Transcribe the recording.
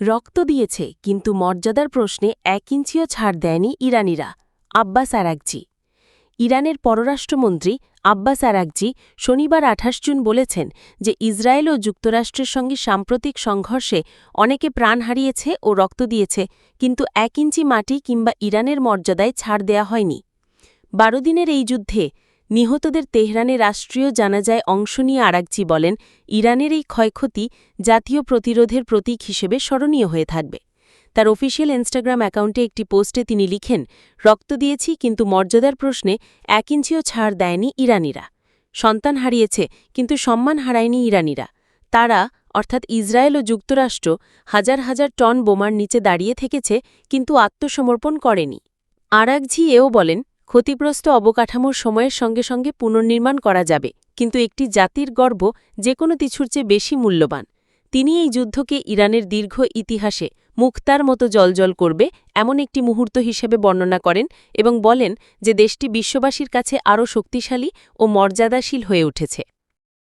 রক্ত দিয়েছে, কিন্তু মর্যাদার প্রশ্নে এক ইঞ্চিও ছাড় দেয়নি ইরানিরা। আব্বাস আরাকজি ইরানের পররাষ্ট্রমন্ত্রী আব্বাস আরাকজি শনিবার আঠাশ জুন বলেছেন যে ইসরায়েল ও যুক্তরাষ্ট্রের সঙ্গে সাম্প্রতিক সংঘর্ষে অনেকে প্রাণ হারিয়েছে ও রক্ত দিয়েছে, কিন্তু এক ইঞ্চি মাটি কিংবা ইরানের মর্যাদায় ছাড় দেয়া হয়নি। বারো দিনের এই যুদ্ধে নিহতদের তেহরানে রাষ্ট্রীয় জানাজায় অংশ নিয়ে আরাকজি বলেন, ইরানের এই ক্ষয়ক্ষতি জাতীয় প্রতিরোধের প্রতীক হিসেবে স্মরণীয় হয়ে থাকবে। তার অফিসিয়াল ইনস্টাগ্রাম অ্যাকাউন্টে একটি পোস্টে তিনি লিখেন, রক্ত দিয়েছি, কিন্তু মর্যাদার প্রশ্নে এক ইঞ্চিও ছাড় দেয়নি ইরানিরা। সন্তান হারিয়েছে, কিন্তু সম্মান হারায়নি ইরানিরা। তারা, অর্থাৎ ইসরায়েল ও যুক্তরাষ্ট্র, হাজার হাজার টন বোমার নিচে দাঁড়িয়ে থেকেছে, কিন্তু আত্মসমর্পণ করেনি। আরাকঝি এও বলেন ক্ষতিগ্রস্ত অবকাঠামোর সময়ের সঙ্গে সঙ্গে পুনর্নির্মাণ করা যাবে, কিন্তু একটি জাতির গর্ব যে কোনো কিছুর চেয়ে বেশি মূল্যবান। তিনি এই যুদ্ধকে ইরানের দীর্ঘ ইতিহাসে মুক্তার মতো জলজল করবে এমন একটি মুহূর্ত হিসেবে বর্ণনা করেন এবং বলেন যে দেশটি বিশ্ববাসীর কাছে আরও শক্তিশালী ও মর্যাদাশীল হয়ে উঠেছে।